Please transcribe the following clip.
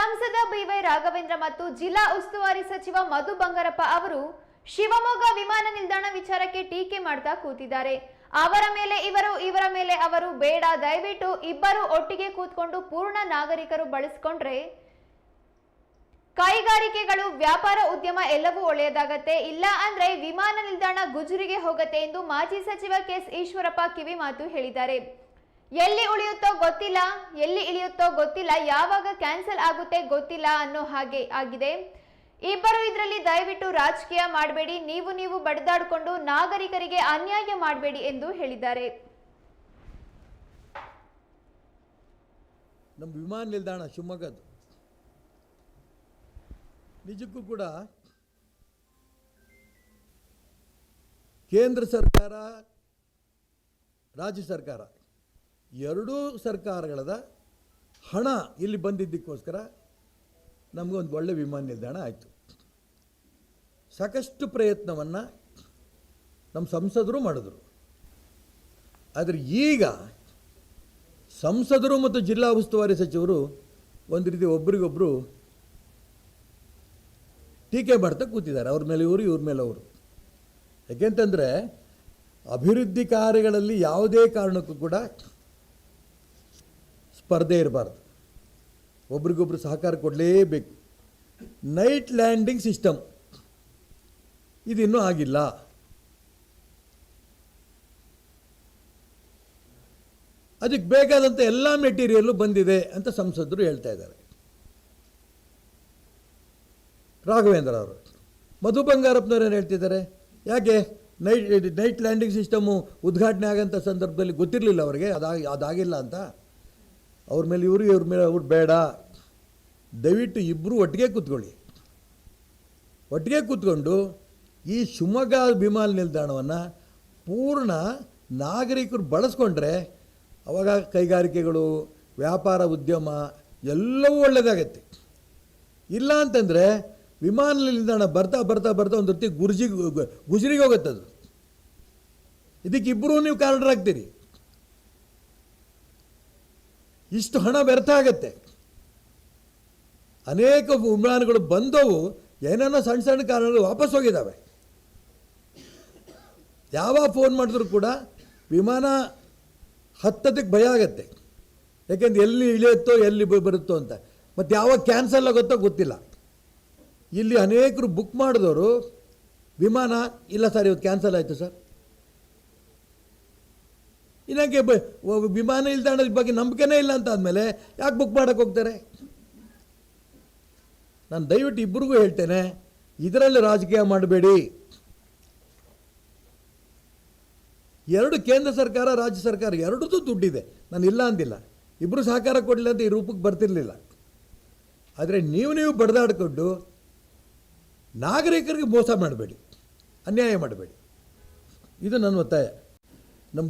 ಸಂಸದ ಬಿವೈ ರಾಘವೇಂದ್ರ ಮತ್ತು ಜಿಲ್ಲಾ ಉಸ್ತುವಾರಿ ಸಚಿವ ಮಧು ಬಂಗಾರಪ್ಪ ಅವರು ಶಿವಮೊಗ್ಗ ವಿಮಾನ ನಿಲ್ದಾಣ ವಿಚಾರಕ್ಕೆ ಟೀಕೆ ಮಾಡ್ತಾ ಕೂತಿದ್ದಾರೆ. ಅವರ ಮೇಲೆ ಇವರು, ಇವರ ಮೇಲೆ ಅವರು ಬೇಡ. ದಯವಿಟ್ಟು ಇಬ್ಬರು ಒಟ್ಟಿಗೆ ಕೂತ್ಕೊಂಡು ಪೂರ್ಣ ನಾಗರಿಕರು ಬಳಸಿಕೊಂಡ್ರೆ ಕೈಗಾರಿಕೆಗಳು, ವ್ಯಾಪಾರ ಉದ್ಯಮ ಎಲ್ಲವೂ ಒಳ್ಳೆಯದಾಗತ್ತೆ. ಇಲ್ಲ ಅಂದ್ರೆ ವಿಮಾನ ನಿಲ್ದಾಣ ಗುಜರಿಗೆ ಹೋಗತ್ತೆ ಎಂದು ಮಾಜಿ ಸಚಿವ ಕೆಎಸ್ ಈಶ್ವರಪ್ಪ ಕಿವಿ ಮಾತು ಹೇಳಿದ್ದಾರೆ. ಎಲ್ಲಿ ಉಳಿಯುತ್ತೋ ಗೊತ್ತಿಲ್ಲ, ಎಲ್ಲಿ ಇಳಿಯುತ್ತೋ ಗೊತ್ತಿಲ್ಲ, ಯಾವಾಗ ಕ್ಯಾನ್ಸಲ್ ಆಗುತ್ತೆ ಗೊತ್ತಿಲ್ಲ ಅನ್ನೋ ಹಾಗೆ ಆಗಿದೆ. ಇಬ್ಬರು ಇದರಲ್ಲಿ ದಯವಿಟ್ಟು ರಾಜಕೀಯ ಮಾಡಬೇಡಿ, ನೀವು ನೀವು ಬಡಿದಾಡಿಕೊಂಡು ನಾಗರಿಕರಿಗೆ ಅನ್ಯಾಯ ಮಾಡಬೇಡಿ ಎಂದು ಹೇಳಿದ್ದಾರೆ. ನಮ್ಮ ವಿಮಾನ ನಿಲ್ದಾಣ ಶಿವಮೊಗ್ಗದ್ದು. ನಿಜಕ್ಕೂ ಕೂಡ ಕೇಂದ್ರ ಸರ್ಕಾರ, ರಾಜ್ಯ ಸರ್ಕಾರ ಎರಡೂ ಸರ್ಕಾರಗಳದ ಹಣ ಇಲ್ಲಿ ಬಂದಿದ್ದಕ್ಕೋಸ್ಕರ ನಮಗೊಂದು ಒಳ್ಳೆ ವಿಮಾನ ನಿಲ್ದಾಣ ಆಯಿತು. ಸಾಕಷ್ಟು ಪ್ರಯತ್ನವನ್ನು ನಮ್ಮ ಸಂಸದರು ಮಾಡಿದ್ರು. ಆದರೆ ಈಗ ಸಂಸದರು ಮತ್ತು ಜಿಲ್ಲಾ ಉಸ್ತುವಾರಿ ಸಚಿವರು ಒಂದು ರೀತಿ ಒಬ್ರಿಗೊಬ್ಬರು ಟೀಕೆ ಮಾಡ್ತಾ ಕೂತಿದ್ದಾರೆ, ಅವ್ರ ಮೇಲೆ ಇವರು, ಇವ್ರ ಮೇಲೆ ಅವರು. ಯಾಕೆಂತಂದರೆ ಅಭಿವೃದ್ಧಿ ಕಾರ್ಯಗಳಲ್ಲಿ ಯಾವುದೇ ಕಾರಣಕ್ಕೂ ಕೂಡ ಸ್ಪರ್ಧೆ ಇರಬಾರ್ದು. ಒಬ್ರಿಗೊಬ್ರು ಸಹಕಾರ ಕೊಡಲೇಬೇಕು. Night landing system. ಇದಿನ್ನೂ ಆಗಿಲ್ಲ. ಅದಕ್ಕೆ ಬೇಕಾದಂಥ ಎಲ್ಲ ಮೆಟೀರಿಯಲ್ಲು ಬಂದಿದೆ ಅಂತ ಸಂಸದರು ಹೇಳ್ತಾ ಇದ್ದಾರೆ. ರಾಘವೇಂದ್ರ ಅವರು. ಮಧು ಬಂಗಾರಪ್ಪನವ್ರು ಏನು ಹೇಳ್ತಿದ್ದಾರೆ? ಯಾಕೆ? ನೈಟ್ ನೈಟ್ ಲ್ಯಾಂಡಿಂಗ್ ಸಿಸ್ಟಮು ಉದ್ಘಾಟನೆ ಆಗೋಂಥ ಸಂದರ್ಭದಲ್ಲಿ ಗೊತ್ತಿರಲಿಲ್ಲ ಅವರಿಗೆ. ಅದಾಗಿ, ಅದಾಗಿಲ್ಲ ಅಂತ. ಅವ್ರ ಮೇಲೆ ಇವರು, ಇವ್ರ ಮೇಲೆ ಅವ್ರು ಬೇಡ. ದಯವಿಟ್ಟು ಇಬ್ಬರು ಒಟ್ಟಿಗೆ ಕೂತ್ಕೊಳ್ಳಿ. ಒಟ್ಟಿಗೆ ಕೂತ್ಕೊಂಡು ಈ ಶಿವಮೊಗ್ಗ ವಿಮಾನ ನಿಲ್ದಾಣವನ್ನು ಪೂರ್ಣ ನಾಗರಿಕರು ಬಳಸ್ಕೊಂಡ್ರೆ ಅವಾಗ ಕೈಗಾರಿಕೆಗಳು, ವ್ಯಾಪಾರ, ಉದ್ಯಮ ಎಲ್ಲವೂ ಒಳ್ಳೆಯದಾಗತ್ತೆ ಇಲ್ಲ ಅಂತಂದರೆ ವಿಮಾನ ನಿಲ್ದಾಣ ಬರ್ತಾ ಬರ್ತಾ ಬರ್ತಾ ಒಂದು ರೀತಿ ಗುರ್ಜಿ ಗುಜರಿಗೆ ಹೋಗುತ್ತೆ ಅದು ಇದಕ್ಕೆ ಇಬ್ಬರೂ ನೀವು ಕಾರಣರಾಗ್ತೀರಿ. ಇಷ್ಟು ಹಣ ವ್ಯರ್ಥ ಆಗತ್ತೆ. ಅನೇಕ ವಿಮಾನಗಳು ಬಂದವು, ಏನೇನೋ ಸಣ್ಣ ಸಣ್ಣ ಕಾರಣಗಳು ವಾಪಸ್ ಹೋಗಿದ್ದಾವೆ ಯಾವಾಗ ಫೋನ್ ಮಾಡಿದ್ರು ಕೂಡ ವಿಮಾನ ಹತ್ತದಕ್ಕೆ ಭಯ ಆಗತ್ತೆ. ಯಾಕೆಂದ್ರೆ ಎಲ್ಲಿ ಇಳಿಯುತ್ತೋ, ಎಲ್ಲಿ ಬರುತ್ತೋ ಅಂತ. ಮತ್ತು ಯಾವಾಗ ಕ್ಯಾನ್ಸಲ್ ಆಗುತ್ತೋ ಗೊತ್ತಿಲ್ಲ. ಇಲ್ಲಿ ಅನೇಕರು ಬುಕ್ ಮಾಡಿದವರು, ವಿಮಾನ, ಇಲ್ಲ ಸರ್, ಇವತ್ತು ಕ್ಯಾನ್ಸಲ್ ಆಯಿತು ಸರ್. ಇನ್ನಕ್ಕೆ ವಿಮಾನ ನಿಲ್ದಾಣದ ಬಗ್ಗೆ ನಂಬಿಕೆನೇ ಇಲ್ಲ ಅಂತ ಆದಮೇಲೆ ಯಾಕೆ ಬುಕ್ ಮಾಡೋಕ್ಕೆ ಹೋಗ್ತಾರೆ? ನಾನು ದಯವಿಟ್ಟು ಇಬ್ಬರಿಗೂ ಹೇಳ್ತೇನೆ, ಇದರಲ್ಲಿ ರಾಜಕೀಯ ಮಾಡಬೇಡಿ. ಎರಡು ಕೇಂದ್ರ ಸರ್ಕಾರ, ರಾಜ್ಯ ಸರ್ಕಾರ ಎರಡೂ ದುಡ್ಡಿದೆ. ನಾನು ಇಲ್ಲ ಅಂದಿಲ್ಲ. ಇಬ್ಬರು ಸಹಕಾರ ಕೊಡಲಿಲ್ಲ ಅಂತ ಈ ರೂಪಕ್ಕೆ ಬರ್ತಿರ್ಲಿಲ್ಲ. ಆದರೆ ನೀವು ನೀವು ಬಡ್ದಾಡ್ಕೊಂಡು ನಾಗರಿಕರಿಗೆ ಮೋಸ ಮಾಡಬೇಡಿ. ಅನ್ಯಾಯ ಮಾಡಬೇಡಿ. ಇದು ನನ್ನ ಒತ್ತಾಯ. ನಮ್ಮ